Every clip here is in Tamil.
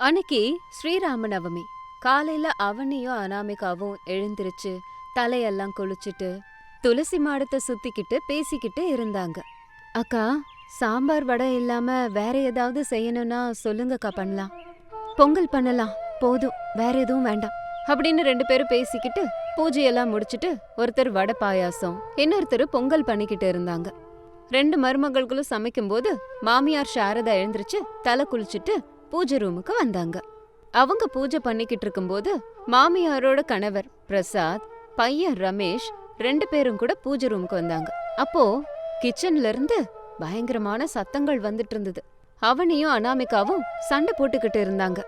அன்னைக்கு ஸ்ரீராம நவமி காலையில அவனையும் அனாமிகாவும் எழுந்திருச்சு தலையெல்லாம் குளிச்சுட்டு துளசி மாடத்தை சுத்திக்கிட்டு பேசிக்கிட்டு இருந்தாங்க. அக்கா சாம்பார் வடை இல்லாம வேற ஏதாவது செய்யணும்னா சொல்லுங்கக்கா பண்ணலாம். பொங்கல் பண்ணலாம். போதும். வேற எதுவும் வேண்டாம். அப்படின்னு ரெண்டு பேரும் பேசிக்கிட்டு பூஜையெல்லாம் முடிச்சிட்டு ஒருத்தர் வடை பாயாசம் இன்னொருத்தர் பொங்கல் பண்ணிக்கிட்டு இருந்தாங்க. ரெண்டு மருமகள்களும் சமைக்கும்போது மாமியார் சாரதா எழுந்திருச்சு தலை குளிச்சுட்டு பூஜை ரூமுக்கு வந்தாங்க. அவங்க பூஜை பண்ணிக்கிட்டு இருக்கும்போது மாமியாரோட கணவர் பிரசாத் பையன் ரமேஷ் ரெண்டு பேரும் கூட பூஜை ரூமுக்கு வந்தாங்க. அப்போ கிச்சன்ல இருந்து பயங்கரமான சத்தங்கள் வந்துட்டு இருந்தது. அவனையும் அனாமிகாவும் சண்டை போட்டுக்கிட்டு இருந்தாங்க.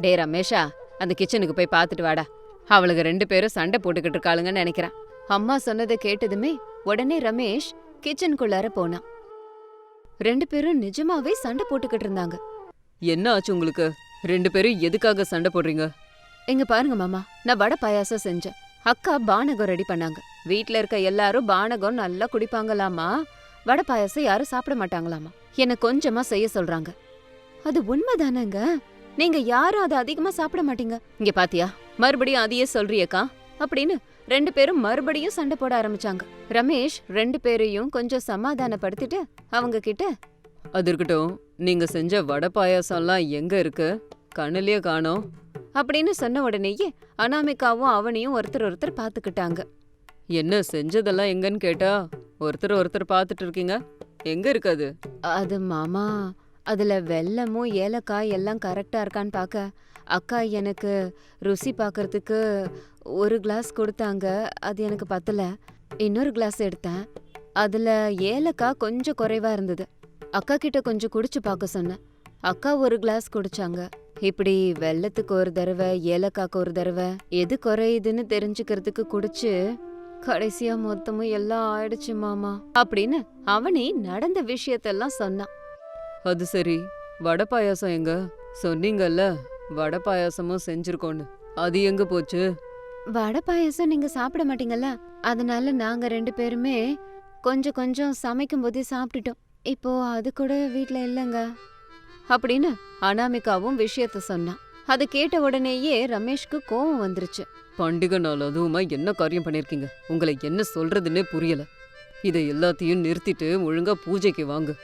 டே ரமேஷா அந்த கிச்சனுக்கு போய் பார்த்துட்டு வாடா. அவளுக்கு ரெண்டு பேரும் சண்டை போட்டுக்கிட்டு இருக்காளுங்கன்னு நினைக்கிறேன். அம்மா சொன்னதை கேட்டதுமே உடனே ரமேஷ் கிச்சனுக்குள்ளார போனான். ரெண்டு பேரும் நிஜமாவே சண்டை போட்டுக்கிட்டு இருந்தாங்க. என்ன ஆச்சு உங்களுக்கு? ரெண்டு பேரும் எதுக்காக சண்டை போடுறீங்க? இங்க பாருங்க மாமா நான் வடை பாயாசம் செஞ்சேன். அக்கா பானகம் ரெடி பண்ணாங்க. வீட்ல இருக்க எல்லாரும் பானகம் நல்லா குடிப்பாங்களாமா? வடை பாயாசம் யாரும் சாப்பிட மாட்டாங்களாமா? என்ன கொஞ்சமா செய்ய சொல்றாங்க. அது உண்மைதானங்க? நீங்க யாரும் அதை அதிகமா சாப்பிட மாட்டீங்க. இங்க பாத்தியா மறுபடியும் அதையே சொல்றியக்கா? அப்படின்னு ரெண்டு பேரும் மறுபடியும் சண்டை போட ஆரம்பிச்சாங்க. ரமேஷ் ரெண்டு பேரையும் கொஞ்சம் சமாதானப்படுத்திட்டு அவங்க கிட்ட அது இருக்கட்டும் நீங்க செஞ்ச வடை பாயாசம்லாம் எங்க இருக்கு? கண்ணுலயே காணோம். அப்படின்னு சொன்ன உடனேயே அனாமிகாவும் அவனையும் ஒருத்தர் ஒருத்தர் பாத்துக்கிட்டாங்க என்ன செஞ்சதெல்லாம் எங்கன்னு கேட்டா ஒருத்தர் ஒருத்தர் பார்த்துட்டு இருக்கீங்க? எங்க இருக்கு அது? அது மாமா அதுல வெல்லமும் ஏலக்காய் எல்லாம் கரெக்டா இருக்கான்னு பார்க்க அக்கா எனக்கு ருசி பார்க்கறதுக்கு ஒரு கிளாஸ் கொடுத்தாங்க அது எனக்கு பத்தல. இன்னொரு கிளாஸ் எடுத்தேன். அதுல ஏலக்காய் கொஞ்சம் குறைவா இருந்தது. அக்கா கிட்ட கொஞ்சம் குடிச்சு பார்க்க சொன்னேன். அக்கா ஒரு கிளாஸ் குடிச்சாங்க. இப்படி வெல்லத்துக்கு ஒரு தடவை ஏலக்காய்க்கு ஒரு தடவை எது குறையுதுன்னு தெரிஞ்சுக்கிறதுக்கு குடிச்சு கடைசியா மொத்தமும் எல்லாம் ஆயிடுச்சு மாமா அப்படின்னு அவனே நடந்த விஷயத்தெல்லாம் சொன்னான். அது சரி. வடை பாயாசம் எங்க? சொன்னீங்கல்ல வடை பாயாசமும் செஞ்சிருக்கோன்னு. அது எங்க போச்சு? வடை பாயாசம் நீங்க சாப்பிட மாட்டீங்கல்ல அதனால நாங்க ரெண்டு பேருமே கொஞ்சம் கொஞ்சம் சமைக்கும் போதே சாப்பிட்டுட்டோம். இப்போ அது கூட வீட்ல இல்லைங்க. அப்படின்னு அனாமிகாவும் விஷயத்த சொன்னான் அது கேட்ட உடனேயே ரமேஷ்க்கு கோவம் வந்துருச்சு. பண்டிகை நாள் அதுவுமா என்ன காரியம் பண்ணிருக்கீங்க? உங்களை என்ன சொல்றதுன்னே புரியல. இதை எல்லாத்தையும் நிறுத்திட்டு ஒழுங்கா பூஜைக்கு வாங்க.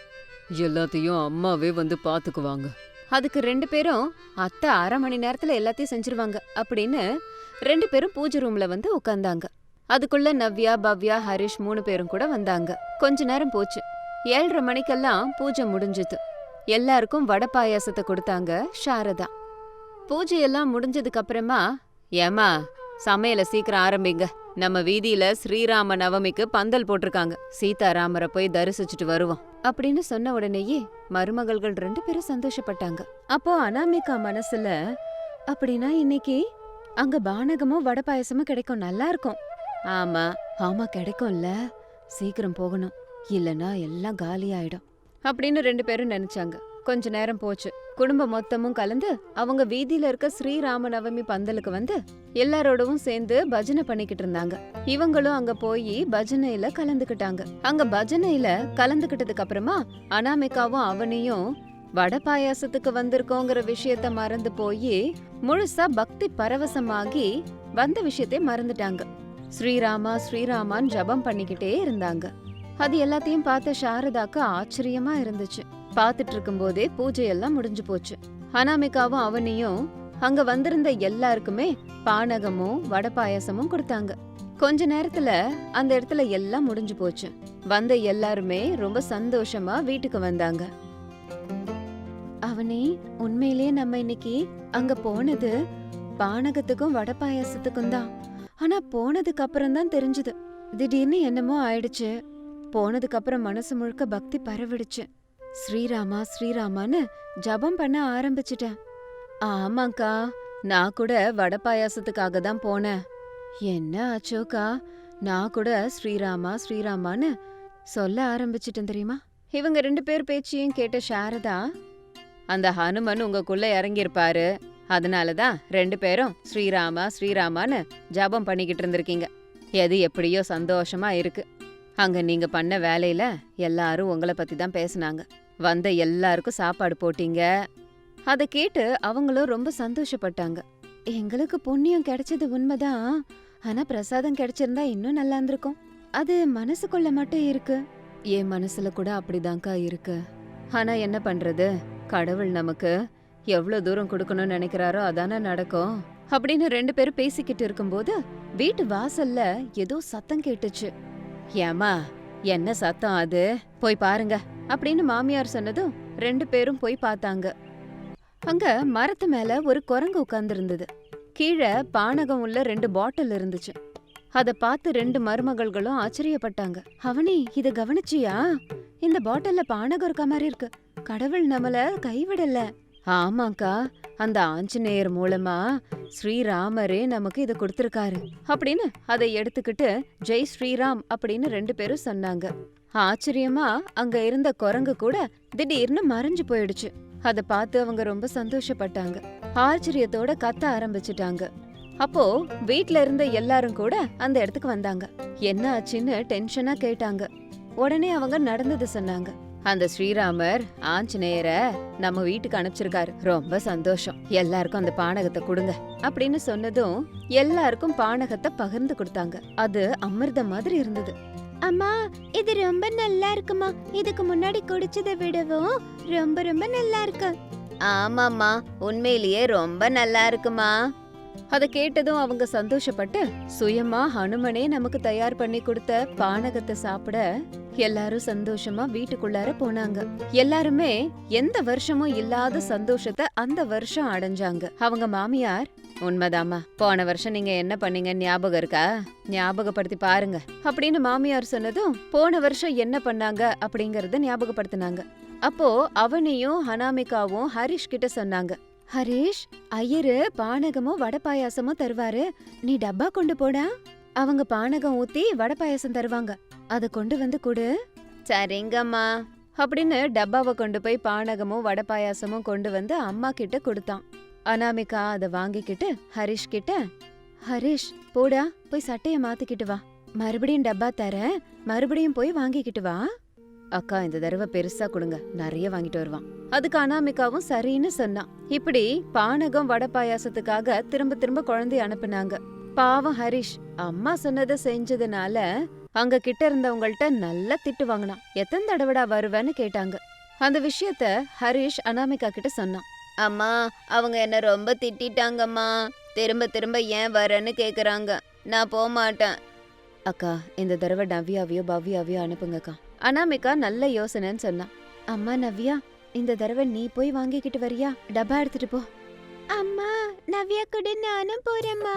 எல்லாத்தையும் அம்மாவே வந்து பாத்துக்குவாங்க. அதுக்கு ரெண்டு பேரும் அத்தை அரை மணி நேரத்துல எல்லாத்தையும் செஞ்சிருவாங்க அப்படின்னு ரெண்டு பேரும் பூஜை ரூம்ல வந்து உட்கார்ந்தாங்க அதுக்குள்ள நவ்யா பவ்யா ஹரிஷ் மூணு பேரும் கூட வந்தாங்க. கொஞ்ச நேரம் போச்சு. ஏழரை மணிக்கெல்லாம் பூஜை முடிஞ்சுது. எல்லாருக்கும் வடை பாயாசத்தை கொடுத்தாங்க சாரதா. பூஜையெல்லாம் முடிஞ்சதுக்கு அப்புறமா ஏமா சமையல சீக்கிரம் ஆரம்பிங்க. நம்ம வீதியில ஸ்ரீராம நவமிக்கு பந்தல் போட்டிருக்காங்க. சீதாராமரை போய் தரிசிச்சுட்டு வருவோம். அப்படின்னு சொன்ன உடனேயே மருமகள்கள் ரெண்டு பேரும் சந்தோஷப்பட்டாங்க. அப்போ அனாமிகா மனசுல அப்படின்னா இன்னைக்கு அங்க பானகமும் வடை பாயசமும் கிடைக்கும். நல்லா இருக்கும். ஆமா ஆமா கிடைக்கும்ல. சீக்கிரம் போகணும். இல்லனா எல்லாம் காலி ஆயிடும். அப்படின்னு ரெண்டு பேரும் நினைச்சாங்க. கொஞ்ச நேரம் போச்சு. குடும்பம் மொத்தமும் கலந்து அவங்க வீதியில இருக்க ஸ்ரீராம நவமி பந்தலுக்கு வந்து எல்லாரோடவும் சேர்ந்து பஜனை பண்ணிக்கிட்டு இருந்தாங்க. இவங்களும் அங்க போய் பஜனையில கலந்துக்கிட்டாங்க. அங்க பஜனையில கலந்துக்கிட்டதுக்கு அப்புறமா அனாமிகாவும் அவனையும் வட பாயாசத்துக்கு வந்திருக்கோங்கிற விஷயத்த மறந்து போய் முழுசா பக்தி பரவசமாகி வந்த விஷயத்தை மறந்துட்டாங்க. ஸ்ரீராமா ஸ்ரீராமான் ஜபம் பண்ணிக்கிட்டே இருந்தாங்க. அது எல்லாத்தையும் பார்த்த சாரதாக்கு ஆச்சரியமா இருந்துச்சு. பார்த்துட்டு இருக்கும்போதே பூஜையெல்லாம் முடிஞ்சு போச்சு. அனாமிகாவும் அவனையும் அங்க வந்திருந்த எல்லாருக்குமே பானகமும் வடை பாயாசமும் கொடுத்தாங்க. கொஞ்ச நேரத்துல அந்த இடத்துல எல்லாம் முடிஞ்சு போச்சு. வந்த எல்லாருமே ரொம்ப சந்தோஷமா வீட்டுக்கு வந்தாங்க. அவனே உண்மையிலேயே நம்ம இன்னைக்கு அங்க போனது பானகத்துக்கும் வடை பாயாசத்துக்கும் தான். ஆனா போனதுக்கு அப்புறம் தான் தெரிஞ்சது. திடீர்னு என்னமோ ஆயிடுச்சு. போனதுக்கப்புறம் மனசு முழுக்க பக்தி பரவிடுச்சு. ஸ்ரீராமா ஸ்ரீராமான்னு ஜபம் பண்ண ஆரம்பிச்சிட்டேன். ஆமாக்கா நான் கூட வடை பாயாசத்துக்காக தான் போனேன். என்ன ஆச்சோக்கா நான் கூட ஸ்ரீராமா ஸ்ரீராமான்னு சொல்ல ஆரம்பிச்சிட்டேன் தெரியுமா? இவங்க ரெண்டு பேர் பேச்சையும் கேட்ட சாரதா அந்த ஹனுமன் உங்களுக்குள்ள இறங்கியிருப்பாரு. அதனால தான் ரெண்டு பேரும் ஸ்ரீராமா ஸ்ரீராமான்னு ஜபம் பண்ணிக்கிட்டு இருந்திருக்கீங்க. எது எப்படியோ சந்தோஷமா இருக்கு. அங்க நீங்க பண்ண வேலையில எல்லாரும் உங்களை பத்தி தான் பேசுனாங்க. வந்த எல்லாருக்கும் சாப்பாடு போட்டீங்க. அத கேட்டு அவங்களும் ரொம்ப சந்தோஷப்பட்டாங்க. எங்களுக்கு புண்ணியம் கிடைச்சது உண்மைதான். ஆனா பிரசாதம் கிடைச்சிருந்தா இன்னும் நல்லா இருந்திருக்கும். அது மனசுக்குள்ள மட்டும் இருக்கு. என் மனசுல கூட அப்படிதான்க்கா இருக்கு. ஆனா என்ன பண்றது? கடவுள் நமக்கு எவ்வளவு தூரம் கொடுக்கணும்னு நினைக்கிறாரோ அதானே நடக்கும். அப்படின்னு ரெண்டு பேரும் பேசிக்கிட்டு இருக்கும்போது வீட்டு வாசல்ல ஏதோ சத்தம் கேட்டுச்சு. ஏமா என்ன சத்தம் அது? போய் பாருங்க அப்படின்னு மாமியார் சொன்னதும் ரெண்டு பேரும் போய் பார்த்தாங்க. அங்க மரத்து மேல ஒரு குரங்கு உட்கார்ந்துருந்தது. கீழே பானகம் உள்ள ரெண்டு பாட்டில் இருந்துச்சு. அத பார்த்து ரெண்டு மருமகள்களும் ஆச்சரியப்பட்டாங்க. அவனி இதை கவனிச்சியா? இந்த பாட்டில்ல பானகம் இருக்க மாதிரி இருக்கு. கடவுள் நம்மள கைவிடல. ஆமாக்கா அந்த ஆஞ்சநேயர் மூலமா ஸ்ரீராமரே நமக்கு இதை கொடுத்துருக்காரு. அப்படின்னு அதை எடுத்துக்கிட்டு ஜெய் ஸ்ரீராம் அப்படின்னு ரெண்டு பேரும் சொன்னாங்க. ஆச்சரியமா அங்க இருந்த குரங்கு கூட திடீர்னு மறைஞ்சு போயிடுச்சு. அதை பார்த்து அவங்க ரொம்ப சந்தோஷப்பட்டாங்க. ஆச்சரியத்தோட கத்த ஆரம்பிச்சிட்டாங்க. அப்போ வீட்ல இருந்த எல்லாரும் கூட அந்த இடத்துக்கு வந்தாங்க. என்ன ஆச்சுன்னு டென்ஷனா கேட்டாங்க. உடனே அவங்க நடந்தது சொன்னாங்க. அந்த ஸ்ரீராமர் ஆஞ்சநேயரை நம்ம வீட்டுக்கு அனுப்பிச்சிருக்காரு. ரொம்ப சந்தோஷம். எல்லாருக்கும் அந்த பானகத்தை கொடுங்க. அப்படின்னு சொன்னதும் எல்லாருக்கும் பானகத்தை பகிர்ந்து கொடுத்தாங்க. அது அமிர்தம் மாதிரி இருந்தது. அம்மா இது ரொம்ப நல்லா இருக்குமா? இதுக்கு முன்னாடி குடிச்சதை விடவும் ரொம்ப ரொம்ப நல்லா இருக்கு. ஆமாம்மா உண்மையிலேயே ரொம்ப நல்லா இருக்குமா? அத கேட்டதும் அவங்க சந்தோஷப்பட்டு சுயமா ஹனுமனே நமக்கு தயார் பண்ணி கொடுத்த பானகத்தை சாப்பிட எல்லாரும் சந்தோஷமா வீட்டுக்குள்ளார போனாங்க. எல்லாருமே எந்த வருஷமும் இல்லாத சந்தோஷத்தை அந்த வருஷம் அடைஞ்சாங்க. அவங்க மாமியார் உண்மைதாம்மா போன வருஷம் நீங்க என்ன பண்ணீங்க? ஞாபகம் இருக்கா? ஞாபகப்படுத்தி பாருங்க. அப்படின்னு மாமியார் சொன்னதும் போன வருஷம் என்ன பண்ணாங்க? அப்படிங்கறத ஞாபகப்படுத்தினாங்க. அப்போ அவனையும் ஹனாமிகாவும் ஹரிஷ் கிட்ட சொன்னாங்க. ஹரிஷ் ஐயரு பானகமும் வடை பாயாசமும் தருவாரு. நீ டப்பா கொண்டு போடா. அவங்க பானகம் ஊத்தி வடை பாயாசம் தருவாங்க. அத கொண்டு வந்து கொடு. சரிங்கம்மா. அப்படின்னு டப்பாவை கொண்டு போய் பானகமும் வடை பாயாசமும் கொண்டு வந்து அம்மா கிட்ட கொடுத்தான். அனாமிகா அத வாங்கிக்கிட்டு ஹரிஷ் கிட்ட ஹரிஷ் போடா போய் சட்டைய மாத்திக்கிட்டு வா. மறுபடியும் டப்பா தரேன். மறுபடியும் போய் வாங்கிக்கிட்டு வா. அக்கா இந்த தடவை பெருசா கொடுங்க. நிறைய வாங்கிட்டு வருவான். அதுக்கு அனாமிகாவும் சரின்னு சொன்னான். இப்படி பானகம் வடை பாயாசத்துக்காக திரும்ப திரும்ப குழந்தைய அனுப்புனாங்க. பாவம் ஹரிஷ் அம்மா சொன்னதை செஞ்சதுனால அங்க கிட்ட இருந்தவங்கள்ட்ட நல்லா திட்டு வாங்கினான். எத்தனை தடவைடா வருவேன்னு கேட்டாங்க. அந்த விஷயத்த ஹரிஷ் அனாமிகா கிட்ட சொன்னான். அம்மா அவங்க என்ன ரொம்ப திட்டிட்டாங்கம்மா. திரும்ப திரும்ப ஏன் வரேன்னு கேக்குறாங்க. நான் போக மாட்டேன் அக்கா இந்த தடவை டவ்யாவையோ பவ்யாவையோ அனுப்புங்கக்கா. அனாமிகா நல்ல யோசனைன்னு சொன்னான் அம்மா நவ்யா இந்த தடவை நீ போய் வாங்கிக்கிட்டு வரியா? டப்பா எடுத்துட்டு போ. அம்மா நவ்யா கூட நானும் போறேம்மா.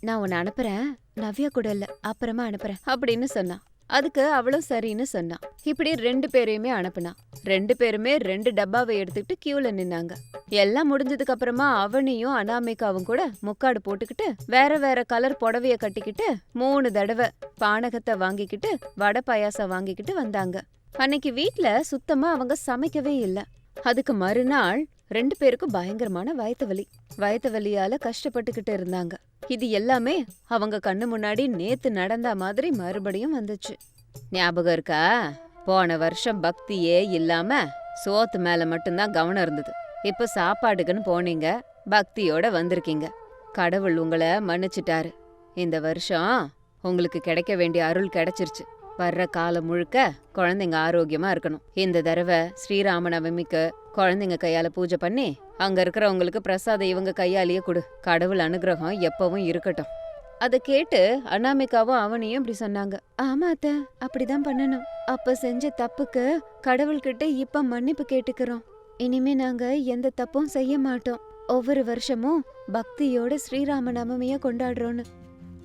நான் உன்னை அனுப்புறேன். நவ்யா கூட இல்ல அப்புறமா அனுப்புறேன் அப்படின்னு சொன்னான் அதுக்கு அவளும் சரின்னு சொன்னான் இப்படி ரெண்டு பேரையுமே அனுப்புனா. ரெண்டு பேருமே ரெண்டு டப்பாவை எடுத்துக்கிட்டு கியூல நின்னாங்க. எல்லாம் முடிஞ்சதுக்கு அப்புறமா அவனையும் அனாமிகாவும் கூட முக்காடு போட்டுக்கிட்டு வேற வேற கலர் புடவைய கட்டிக்கிட்டு மூணு தடவை பானகத்தை வாங்கிக்கிட்டு வடை பாயாசம் வாங்கிக்கிட்டு வந்தாங்க. அன்னைக்கு வீட்ல சுத்தமா அவங்க சமைக்கவே இல்ல. அதுக்கு மறுநாள் ரெண்டு பேருக்கும் பயங்கரமான வயத்து வலி வயத்து வலியால கஷ்டப்பட்டுக்கிட்டு இருந்தாங்க. இது எல்லாமே அவங்க கண்ணு முன்னாடி நேத்து நடந்த மாதிரி மறுபடியும் வந்துச்சு. ஞாபகம் இருக்கா? போன வருஷம் பக்தியே இல்லாம சோத்து மேல மட்டும்தான் கவனம் இருந்தது. இப்ப சாப்பாடுக்குன்னு போனீங்க பக்தியோட வந்திருக்கீங்க. கடவுள் உங்களை மன்னிச்சிட்டாரு. இந்த வருஷம் உங்களுக்கு கிடைக்க வேண்டிய அருள் கிடைச்சிருச்சு. வர்ற காலம் முழுக்க குழந்தைங்க ஆரோக்கியமா இருக்கணும். இந்த தடவை ஸ்ரீராம நவமிக்கு குழந்தைங்க கையால பூஜை பண்ணி அங்க இருக்கிறவங்களுக்கு பிரசாதம் இவங்க கையாலேயே கொடு. கடவுள் அனுகிரகம் எப்பவும் இருக்கட்டும். அத கேட்டு அனாமிகாவும் அவனையும் இப்படி சொன்னாங்க. ஆமா அத்த அப்படிதான் பண்ணணும். அப்ப செஞ்ச தப்புக்கு கடவுள்கிட்ட இப்ப மன்னிப்பு கேட்டுக்கிறோம். இனிமே நாங்க எந்த தப்பும் செய்ய மாட்டோம். ஒவ்வொரு வருஷமும் பக்தியோட ஸ்ரீராம நவமிய கொண்டாடுறோன்னு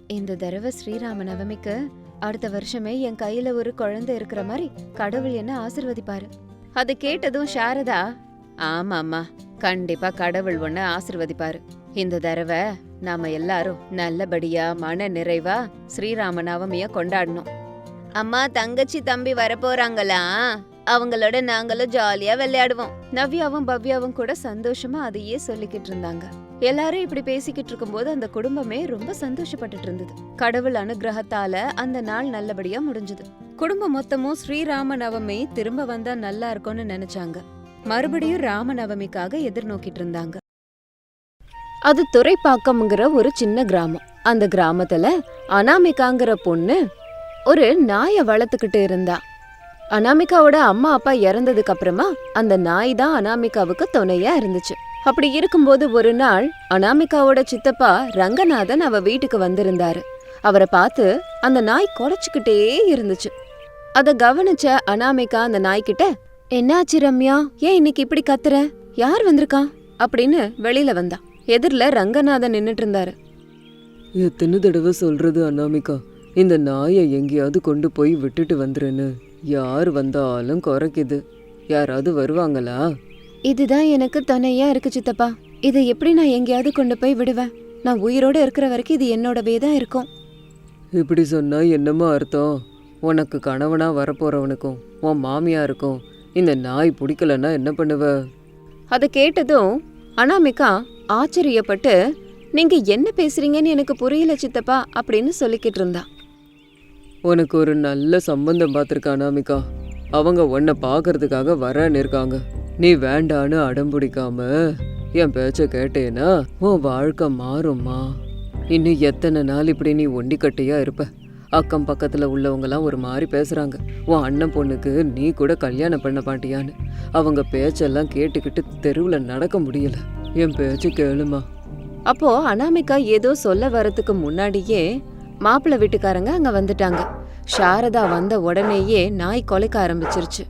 இந்த தடவை ஸ்ரீராம நவமிக்கு அடுத்த வருஷமே என் கையில ஒரு குழந்தை இருக்கிற மாதிரி கடவுள் என்ன ஆசிர்வதிப்பாரு. அதை கேட்டதும் சாரதா ஆமாம்மா கண்டிப்பா கடவுள் ஒண்ணு ஆசிர்வதிப்பாரு. இந்த தடவை நாம எல்லாரும் நல்லபடியா மன நிறைவா ஸ்ரீராம நவமிய கொண்டாடணும். அம்மா தங்கச்சி தம்பி வரப்போறாங்களா? அவங்களோட நாங்களும் ஜாலியா விளையாடுவோம். நவ்யாவும் பவ்யாவும் கூட சந்தோஷமா அதையே சொல்லிக்கிட்டு இருந்தாங்க. எல்லாரும் இப்படி பேசிக்கிட்டு இருக்கும்போது அந்த குடும்பமே ரொம்ப சந்தோஷப்பட்டுட்டு இருந்தது. கடவுள் அனுகிரகத்தால அந்த நாள் நல்லபடியா முடிஞ்சது. குடும்பம் மொத்தமும் ஸ்ரீராம நவமி திரும்ப வந்தா நல்லா இருக்கும்னு நினைச்சாங்க. மறுபடியும் ராமநவமிக்காக எதிர்நோக்கிட்டு இருந்தாங்க. அது துறைப்பாக்கம்ங்கிற ஒரு சின்ன கிராமம். அந்த கிராமத்துல அனாமிகாங்கிற பொண்ணு ஒரு நாயை வளர்த்துக்கிட்டு இருந்தா. அனாமிகாவோட அம்மா அப்பா இறந்ததுக்கு அப்புறமா அந்த நாய் தான் அனாமிகாவுக்கு துணையா இருந்துச்சு. அப்படி இருக்கும்போது ஒரு நாள் அனாமிகாவோட சித்தப்பா ரங்கநாதன் அவ வீட்டுக்கு வந்திருந்தாரு. அவரை பார்த்து அந்த நாய் குறைச்சிக்கிட்டே இருந்துச்சு. அதை கவனிச்ச அனாமிகா அந்த நாய்கிட்ட என்னாச்சு ரம்யா? ஏன் இன்னைக்கு இப்படி கத்துற? யார் வந்திருக்கா? அப்படின்னு வெளியில வந்தா. எதிரில் ரங்கநாதன் நின்னுட்டு இருந்தாரு. எத்தனை தடவை சொல்றது அனாமிகா. இந்த நாயை எங்கேயாவது கொண்டு போய் விட்டுட்டு வந்துருன்னு. யார் வந்தாலும் குறைக்குது. யாராவது வருவாங்களா? இதுதான் எனக்கு துணையா இருக்கு சித்தப்பா. இதை எப்படி நான் எங்கேயாவது கொண்டு போய் விடுவேன்? நான் உயிரோட இருக்கிற வரைக்கும் இது என்னோடவே தான் இருக்கும். இப்படி சொன்னா என்னம்மா அர்த்தம்? உனக்கு கணவனா வரப்போறவனுக்கும் உன் மாமியாருக்கும் இந்த நாய் பிடிக்கலன்னா என்ன பண்ணுவ? அதை கேட்டதும் அனாமிகா ஆச்சரியப்பட்டு நீங்க என்ன பேசுறீங்கன்னு எனக்கு புரியல சித்தப்பா அப்படின்னு சொல்லிக்கிட்டு இருந்தா. உனக்கு ஒரு நல்ல சம்பந்தம் பார்த்துருக்க அனாமிகா. அவங்க உன்னை பார்க்கறதுக்காக வரன்னு இருக்காங்க. நீ வேண்டான்னு அடம்பிடிக்காம என் பேச்ச கேட்டேனா உன் வாழ்க்கை மாறும்மா. இன்னும் எத்தனை நாள் இப்படி நீ ஒண்டிக்கட்டையா இருப்ப? அக்கம் பக்கத்தில் உள்ளவங்கலாம் ஒரு மாதிரி பேசுகிறாங்க உன் அண்ணன் பொண்ணுக்கு நீ கூட கல்யாணம் பண்ண மாட்டியான்னு. அவங்க பேச்செல்லாம் கேட்டுக்கிட்டு தெருவில் நடக்க முடியல. என் பேச்சு கேளுமா. அப்போ அனாமிகா ஏதோ சொல்ல வரதுக்கு முன்னாடியே மாப்பிள்ளை வீட்டுக்காரங்க அங்கே வந்துட்டாங்க. சாரதா வந்த உடனேயே நாய் கொலைக்க ஆரம்பிச்சிருச்சு.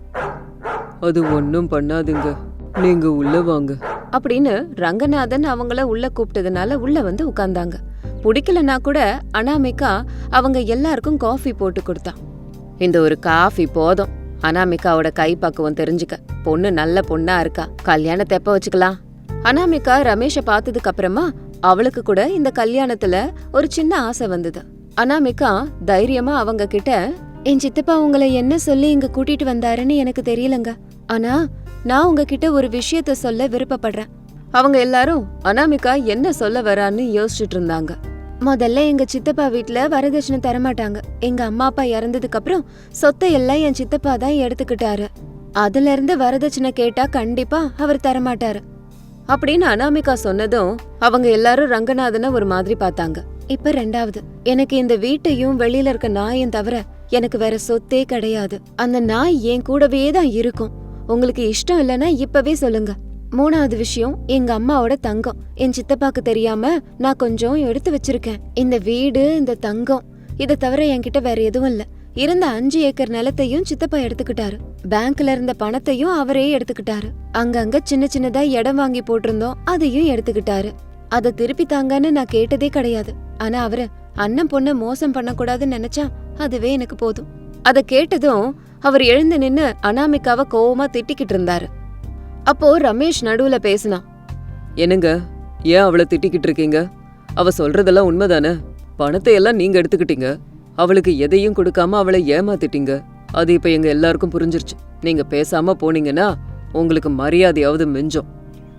அது ஒன்றும் பண்ணாதுங்க. நீங்க உள்ள வாங்க. அப்படின்னு ரங்கநாதன் அவங்கள உள்ள கூப்பிட்டதுனால உள்ள வந்து உட்கார்ந்தாங்க. பிடிக்கலனா கூட அனாமிகா அவங்க எல்லாருக்கும் காஃபி போட்டு கொடுத்தான் இந்த ஒரு காஃபி போதும். அனாமிகாவோட கை பக்குவம் தெரிஞ்சுக்க. பொண்ணு நல்ல பொண்ணா இருக்கா. கல்யாணத்தை எப்ப வச்சுக்கலாம்? அனாமிகா ரமேஷை பார்த்ததுக்கு அப்புறமா அவளுக்கு கூட இந்த கல்யாணத்துல ஒரு சின்ன ஆசை வந்தது. அனாமிகா தைரியமா அவங்க கிட்ட என் சித்தப்பா உங்களை என்ன சொல்லி இங்க கூட்டிட்டு வந்தாருன்னு எனக்கு தெரியலங்க. ஆனா நான் உங்ககிட்ட ஒரு விஷயத்த சொல்ல விருப்பப்படுறேன். அவங்க எல்லாரும் அனாமிகா என்ன சொல்ல வரான்னு யோசிச்சுட்டு இருந்தாங்க. முதல்ல எங்க சித்தப்பா வீட்ல வரதட்சணை தரமாட்டாங்க. எங்க அம்மா அப்பா இறந்ததுக்கு அப்புறம் சொத்தை எல்லாம் என் சித்தப்பா தான் எடுத்துக்கிட்டாரு. அதுல இருந்து வரதட்சணை கேட்டா கண்டிப்பா அவர் தரமாட்டாரு. அப்படின்னு அனாமிகா சொன்னதும் அவங்க எல்லாரும் ரங்கநாதனை ஒரு மாதிரி பார்த்தாங்க. இப்ப ரெண்டாவது எனக்கு இந்த வீட்டையும் வெளியில இருக்க நாயும் தவிர எனக்கு வேற சொத்தே கிடையாது. அந்த நாய் என் கூடவே தான் இருக்கும். உங்களுக்கு இஷ்டம் இல்லைன்னா இப்பவே சொல்லுங்க. மூணாவது விஷயம் எங்க அம்மாவோட தங்கம். என் சித்தப்பாக்கு தெரியாம நான் கொஞ்சம் எடுத்து வச்சிருக்கேன். இந்த வீடு இந்த தங்கம் இதை தவிர என்கிட்ட வேற எதுவும் இல்ல. இருந்த அஞ்சு ஏக்கர் நிலத்தையும் சித்தப்பா எடுத்துக்கிட்டாரு. பேங்க்ல இருந்த பணத்தையும் அவரே எடுத்துக்கிட்டாரு. அங்கங்க சின்ன சின்னதா இடம் வாங்கி போட்டிருந்தோம் அதையும் எடுத்துக்கிட்டாரு. அதை திருப்பி தாங்கன்னு நான் கேட்டதே கிடையாது. ஆனா அவரு அண்ணன் பொண்ண மோசம் பண்ணக்கூடாதுன்னு நினைச்சா அதுவே எனக்கு போதும். அத கேட்டதும் அவர் எழுந்து நின்னு அனாமிகாவ கோவமா திட்டிக்கிட்டு இருந்தாரு. அப்போ ரமேஷ் நடுவுல பேசினான் என்னங்க? ஏன் அவளை திட்டிக்கிட்டு இருக்கீங்க? அவ சொல்றதெல்லாம் உண்மைதானே? பணத்தை எல்லாம் நீங்க எடுத்துக்கிட்டீங்க. அவளுக்கு எதையும் கொடுக்காம அவளை ஏமாத்திட்டீங்க. அது இப்ப எங்க எல்லாருக்கும் புரிஞ்சிருச்சு. நீங்க பேசாம போனீங்கன்னா உங்களுக்கு மரியாதையாவது மிஞ்சும்.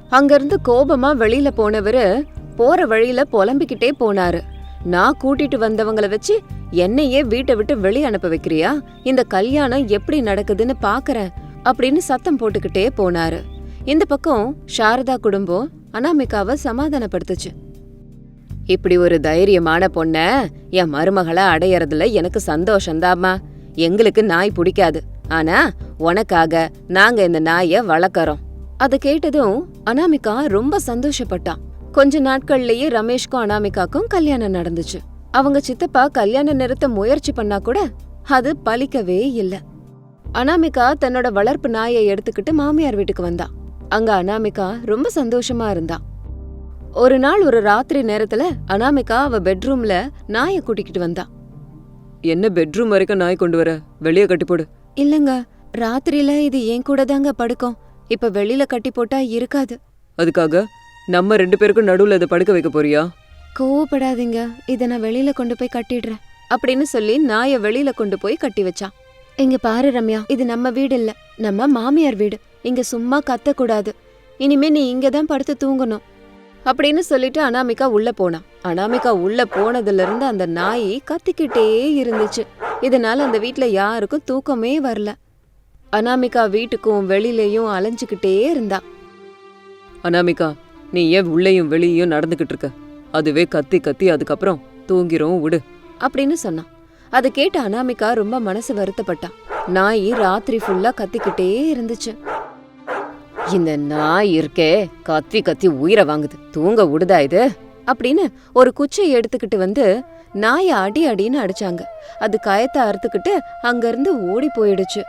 அங்கிருந்து கோபமா வெளியில போனவரு போற வழியில புலம்பிக்கிட்டே போனாரு. நான் கூட்டிட்டு வந்தவங்கள வச்சு என்னையே வீட்டை விட்டு வெளியே அனுப்ப வைக்கிறியா? இந்த கல்யாணம் எப்படி நடக்குதுன்னு பாக்குறேன் அப்படின்னு சத்தம் போட்டுக்கிட்டே போனாரு. இந்த பக்கம் சாரதா குடும்பம் அனாமிகாவை சமாதானப்படுத்துச்சு. இப்படி ஒரு தைரியமான பொண்ண என் மருமகளை அடையறதுல எனக்கு சந்தோஷந்தாம்மா எங்களுக்கு நாய் பிடிக்காது. ஆனா உனக்காக நாங்க இந்த நாய வளர்க்கறோம். அதை கேட்டதும் அனாமிகா ரொம்ப சந்தோஷப்பட்டான் கொஞ்ச நாட்கள்லயே ரமேஷ்க்கும் அனாமிகாக்கும் கல்யாணம் நடந்துச்சு. அவங்க சித்தப்பா கல்யாணம் நிறுத்த முயற்சி பண்ணா கூட அது பலிக்கவே இல்ல. அனாமிகா தன்னோட வளர்ப்பு நாயை எடுத்துக்கிட்டு மாமியார் வீட்டுக்கு வந்தா. அங்க அனாமிகா ரொம்ப சந்தோஷமா இருந்தா. ஒரு நாள் ஒரு ராத்திரி நேரத்துல அனாமிகா அவ பெட்ரூம்ல நாயை கூட்டிக்கிட்டு வந்தா. என்ன பெட்ரூம் வரைக்கும் நாய் கொண்டு வர? வெளியே கட்டி போடு. இல்லங்க ராத்திரியில இது என் கூட தாங்க படுக்கும். இப்ப வெளியில கட்டி போட்டா இருக்காது. அதுக்காக? நம்ம ரெண்டு பேருக்கும் நடுவுல இதை படுக்க வைக்க போறியா? கோவப்படாதீங்க. இத நான் வெளியில கொண்டு போய் கட்டிடுறேன். அப்படின்னு சொல்லி நாயை வெளியில கொண்டு போய் கட்டி வச்சான். இங்க பாரு ரம்யா இது நம்ம வீடு இல்ல. நம்ம மாமியார் வீடு. இங்க சும்மா கத்த கூடாது இனிமே நீ இங்க தான் படுத்து தூங்கணும். அப்படின்னு சொல்லிட்டு அனாமிகா உள்ள போனா. அனாமிகா உள்ள போனதுல இருந்து அந்த நாய் கத்திக்கிட்டே இருந்துச்சு. இதனால அந்த வீட்ல யாருக்கும் தூக்கமே வரல. அனாமிகா வீட்டுக்கும் வெளியிலயும் அலைஞ்சுக்கிட்டே இருந்தா. அனாமிகா நீ ஏன் உள்ளேயும் வெளியும் நடந்துகிட்டு இருக்க? அதுவே கத்தி கத்தி அதுக்கப்புறம் தூங்கிரும் விடு. அப்படின்னு சொன்னான். அதை கேட்ட அனாமிகா ரொம்ப மனசு வருத்தப்பட்டான். நாய் ராத்திரி ஃபுல்லா கத்திக்கிட்டே இருந்துச்சு. இந்த நாய் இருக்கே கத்தி கத்தி உயிரை வாங்குது. தூங்க விடுதா இது? அப்படின்னு ஒரு குச்சியை எடுத்துக்கிட்டு வந்து நாயை அடி அடின்னு அடிச்சாங்க. அது கயத்தை அறுத்துக்கிட்டு அங்கிருந்து ஓடி போயிடுச்சு.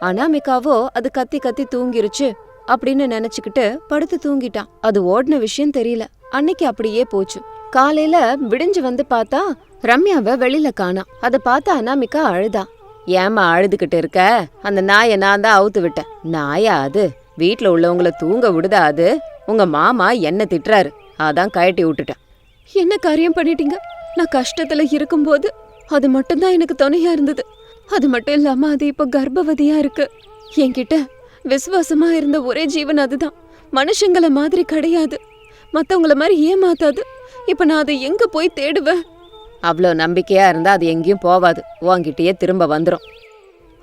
அனாமிகாவோ அது கத்தி கத்தி தூங்கிருச்சு. அப்படின்னு நினைச்சுக்கிட்டு படுத்து தூங்கிட்டான். அது ஓடின விஷயம் தெரியல. அன்னைக்கு அப்படியே போச்சு. காலையில விடிஞ்சு வந்து பார்த்தா ரம்யாவை வெளியில காணா. அதை பார்த்து அனாமிகா அழுதா. ஏமா அழுதுகிட்டு இருக்க? அந்த நாயை நான் தான் அவுத்து விட்டேன். நாயா அது? வீட்டில் உள்ளவங்கள தூங்க விடுதா அது? உங்க மாமா என்ன திட்டுறாரு. அதான் கழட்டி விட்டுட்டேன். என்ன காரியம் பண்ணிட்டீங்க? நான் கஷ்டத்துல இருக்கும்போது அது மட்டும்தான் எனக்கு துணையா இருந்தது. அது மட்டும் இல்லாம அது இப்போ கர்ப்பவதியா இருக்கு. என்கிட்ட விசுவாசமா இருந்த ஒரே ஜீவன் அதுதான். மனுஷங்கள மாதிரி கிடையாது. மத்தவங்கள மாதிரி ஏமாத்தாது. இப்ப நான் அதை எங்க போய் தேடுவேன்? அவ்வளோ நம்பிக்கையா இருந்தா அது எங்கேயும் போவாது. உன்கிட்டயே திரும்ப வந்துரும்.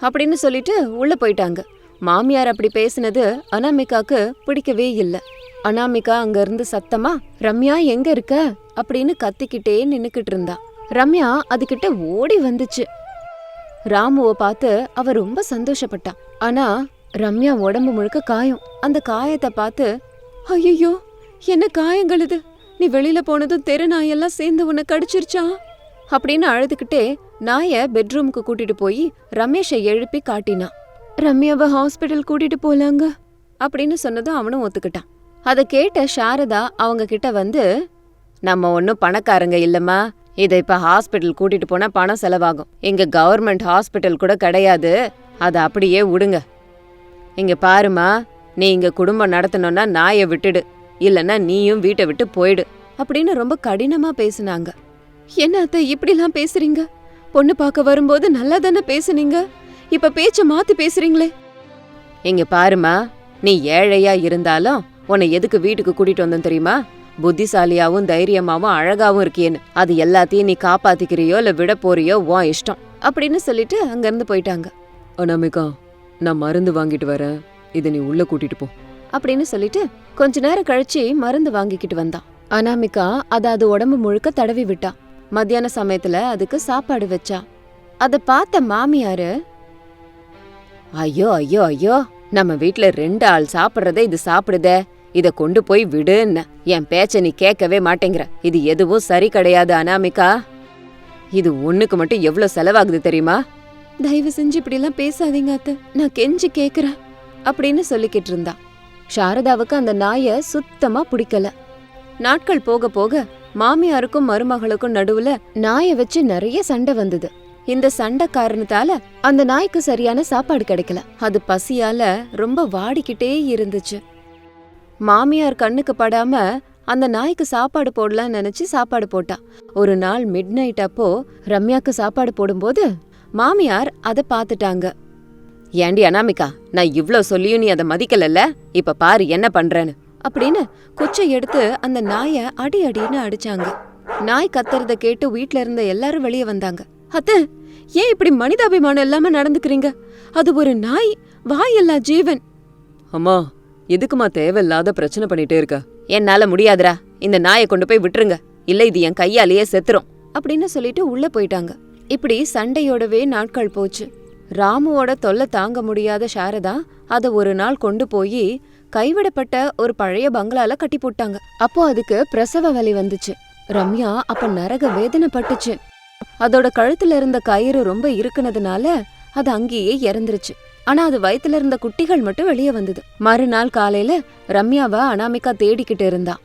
அப்படின்னு சொல்லிட்டு உள்ள போயிட்டாங்க. மாமியார் அப்படி பேசினது அனாமிகாக்கு பிடிக்கவே இல்ல. அனாமிகா அங்க இருந்து சத்தமா ரம்யா எங்க இருக்க? அப்படின்னு கத்திக்கிட்டே நின்னுக்கிட்டு இருந்தா. ரம்யா அதுகிட்ட ஓடி வந்துச்சு. ராமுவ பார்த்து அவ ரொம்ப சந்தோஷப்பட்டான் ஆனா ரம்யா உடம்பு முழுக்க காயம். அந்த காயத்தை பார்த்து ஐயோ என்ன காயங்கள் இது? நீ வெளியில போனதும் தெரு நாயெல்லாம் சேர்ந்து உன்னை கடிச்சிருச்சா? அப்படின்னு அழுதுகிட்டே நாய பெட்ரூமுக்கு கூட்டிட்டு போய் ரமேஷை எழுப்பி காட்டினான் ரம்யாவை ஹாஸ்பிட்டல் கூட்டிட்டு போலாங்க அப்படின்னு சொன்னதும் அவனும் ஒத்துக்கிட்டான். அதை கேட்ட சாரதா அவங்க கிட்ட வந்து நம்ம ஒன்றும் பணக்காரங்க இல்லம்மா. இதை இப்ப ஹாஸ்பிட்டல் கூட்டிட்டு போனா பணம் செலவாகும். இங்க கவர்மெண்ட் ஹாஸ்பிட்டல் கூட கிடையாது. அதை அப்படியே விடுங்க இங்க பாருமா நீ இங்க குடும்பம் நடத்தணும்னா நாயை விட்டுடு இல்லைன்னா நீயும் வீட்டை விட்டு போயிடு அப்படின்னு ரொம்ப கடினமா பேசுனாங்க. என்ன அத்தை இப்படிலாம் பேசுறீங்க? பொண்ணு பார்க்க வரும்போது நல்லா தானே பேசுனீங்க? இப்ப பேச்ச மாத்தி பேசுறீங்களே. இங்க பாருமா நீ ஏழையா இருந்தாலும் உன்னை எதுக்கு வீட்டுக்கு கூட்டிட்டு வந்தோம் தெரியுமா? புத்திசாலியாவும் தைரியமாவும் அழகாவும் இருக்கியேன்னு. அது எல்லாத்தையும் நீ காப்பாத்திக்கிறியோ இல்ல விட போறியோ உன் இஷ்டம் அப்படின்னு சொல்லிட்டு அங்கிருந்து போயிட்டாங்க. அனாமிகா நான் மருந்து வாங்கிட்டு வரேன். இதை நீ உள்ள கூட்டிட்டு போ. அப்படின்னு சொல்லிட்டு கொஞ்ச நேரம் கழிச்சு மருந்து வாங்கிக்கிட்டு வந்தான். அனாமிகா அத அது உடம்பு முழுக்க தடவி விட்டா. மத்தியான சமயத்துல அதுக்கு சாப்பாடு வச்சா. அத பார்த்த மாமியாரு ஐயோ ஐயோ ஐயோ நம்ம வீட்ல ரெண்டு ஆள் சாப்பிடுறதே இது சாப்பிடுதே. இத கொண்டு போய் விடுன்னு. என் பேச்ச நீ கேட்கவே மாட்டேங்கிற. இது எதுவும் சரி கிடையாது அனாமிகா. இது ஒண்ணுக்கு மட்டும் எவ்வளவு செலவாகுது தெரியுமா? தயவு செஞ்சு இப்படி எல்லாம் பேசாதீங்க அத்தை. நான் கெஞ்சி கேட்குறேன் அப்படின்னு சொல்லிக்கிட்டு இருந்தா. சாரதாவுக்கு அந்த நாய சுத்தமா பிடிக்கல. நாட்கள் போக போக மாமியாருக்கும் மருமகளுக்கும் நடுவுல நாயை வச்சு நிறைய சண்டை வந்தது. இந்த சண்டை காரணத்தால அந்த நாய்க்கு சரியான சாப்பாடு கிடைக்கல. அது பசியால ரொம்ப வாடிக்கிட்டே இருந்துச்சு. மாமியார் கண்ணுக்கு படாம அந்த நாய்க்கு சாப்பாடு போடலாம்னு நினைச்சு சாப்பாடு போட்டா. ஒரு நாள் மிட் நைட் அப்போ ரம்யாக்கு சாப்பாடு போடும்போது மாமியார் அத பாத்துட்டாங்க. ஏண்டி அனாமிகா நான் இவ்ளோ சொல்லியும் நீ அதை மதிக்கலல்ல? இப்ப பாரு என்ன பண்றேன்னு. அப்படின்னு குச்சை எடுத்து அந்த நாய அடி அடின்னு அடிச்சாங்க. நாய் கத்துறத கேட்டு வீட்ல இருந்த எல்லாரும் வெளியே வந்தாங்க. அத்த ஏன் இப்படி மனிதாபிமானம் இல்லாம நடந்துக்கிறீங்க? அது ஒரு நாய் வாயில்லா ஜீவன். அம்மா எதுக்குமா தேவையில்லாத பிரச்சனை பண்ணிட்டே இருக்க? என்னால முடியாதுடா. இந்த நாயை கொண்டு போய் விட்டுருங்க. இல்ல இது என் கையாலேயே செத்துரும். அப்படின்னு சொல்லிட்டு உள்ள போயிட்டாங்க. இப்படி சண்டையோடவே நாட்கள் போச்சு. ராமுவோட தொல்லை தாங்க முடியாத சாரதா அத ஒரு நாள் கொண்டு போய் கைவிடப்பட்ட ஒரு பழைய பங்களால கட்டி போட்டாங்க. அப்போ அதுக்கு பிரசவ வலி வந்துச்சு. ரம்யா அப்ப நரக வேதனை பட்டுச்சு அதோட கழுத்துல இருந்த கயிறு ரொம்ப இருக்குனதுனால அது அங்கேயே இறந்துருச்சு. ஆனா அது வயித்துல இருந்த குட்டிகள் மட்டும் வெளியே வந்தது. மறுநாள் காலையில ரம்யாவை அனாமிகா தேடிக்கிட்டு இருந்தா.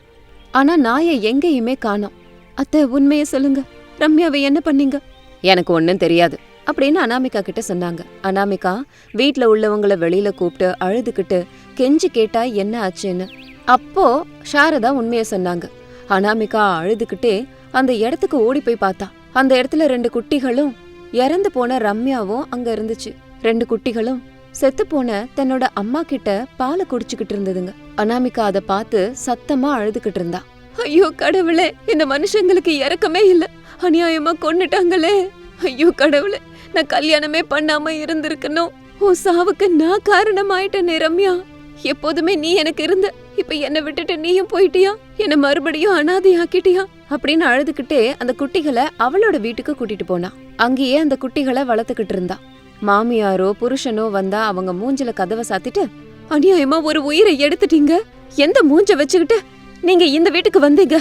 ஆனா நாயை எங்கேயுமே காணோம். அத்தை உண்மையை சொல்லுங்க. ரம்யாவை என்ன பண்ணீங்க? எனக்கு ஒன்றும் தெரியாது அப்படின்னு அனாமிகா கிட்ட சொன்னாங்க. அனாமிகா வீட்ல உள்ளவங்கள வெளியில கூப்பிட்டு அழுதுகிட்டு கெஞ்சி கேட்டா என்ன ஆச்சுன்னு. அப்போ சாரதா உண்மைய சொன்னாங்க. அனாமிகா அழுதுகிட்டே அந்த இடத்துக்கு ஓடி போய் பார்த்தா. அந்த இடத்துல ரெண்டு குட்டிகளும் இறந்து போன ரம்யாவும் அங்க இருந்துச்சு. ரெண்டு குட்டிகளும் செத்து போன தன்னோட அம்மா கிட்ட பாலை குடிச்சுக்கிட்டு இருந்ததுங்க. அனாமிகா அத பார்த்து சத்தமா அழுதுகிட்டு இருந்தா. ஐயோ கடவுளே இந்த மனுஷங்களுக்கு இறக்கமே இல்ல. அநியாயமா கொன்னுட்டாங்களே. ஐயோ கடவுளே நான் கல்யாணமே பண்ணாம இருந்திருக்கணும் உன் சாவுக்கு நான் காரணமாயிட்டேனே ரம்யா. எப்போதுமே நீ எனக்கு இருந்த இப்ப என்ன விட்டுட்டு நீயும் போயிட்டியா? என்ன மறுபடியும் அனாதையாக்கிட்டியா? அப்படின்னு அழுதுகிட்டே அந்த குட்டிகளை அவளோட வீட்டுக்கு கூட்டிட்டு போனா. அங்கேயே அந்த குட்டிகளை வளர்த்துக்கிட்டு இருந்தா. மாமியாரோ புருஷனோ வந்தா அவங்க மூஞ்சில கதவை சாத்திட்டு அநியாயமா ஒரு உயிரை எடுத்துட்டீங்க? எந்த மூஞ்ச வச்சுக்கிட்டு நீங்க இந்த வீட்டுக்கு வந்தீங்க?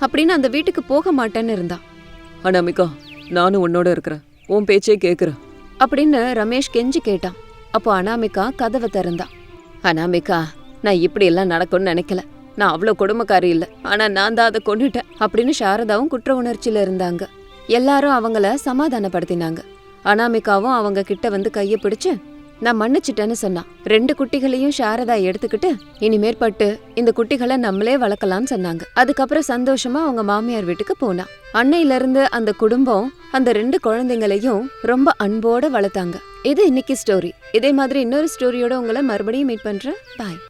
அப்படின்னு அந்த வீட்டுக்கு போக மாட்டேன்னு இருந்தா. அனாமிகா நானும் உன்னோட இருக்கிறேன். உன் பேச்சே கேட்குறேன் அப்படின்னு ரமேஷ் கெஞ்சி கேட்டான். அப்போ அனாமிகா கதவை திறந்தா. அனாமிகா நான் இப்படி எல்லாம் நடக்கும்னு நினைக்கல. நான் அவ்வளோ கொடுமைக்காரி இல்லை. ஆனால் நான் தான் அதை கொண்டுட்டேன் அப்படின்னு சாரதாவும் குற்ற உணர்ச்சியில் இருந்தாங்க. எல்லாரும் அவங்கள சமாதானப்படுத்தினாங்க. அனாமிகாவும் அவங்க கிட்ட வந்து கையை பிடிச்சு நான் மன்னிச்சிட்டேன்னு சொன்னான் ரெண்டு குட்டிகளையும் சாரதா எடுத்துக்கிட்டு இனிமேற்பட்டு இந்த குட்டிகளை நம்மளே வளர்க்கலாம்னு சொன்னாங்க. அதுக்கப்புறம் சந்தோஷமா அவங்க மாமியார் வீட்டுக்கு போனா. அன்னையில இருந்து அந்த குடும்பம் அந்த ரெண்டு குழந்தைங்களையும் ரொம்ப அன்போட வளர்த்தாங்க. இது இன்னைக்கு ஸ்டோரி இதே மாதிரி இன்னொரு ஸ்டோரியோட உங்களை மறுபடியும் மீட் பண்றேன். பாய்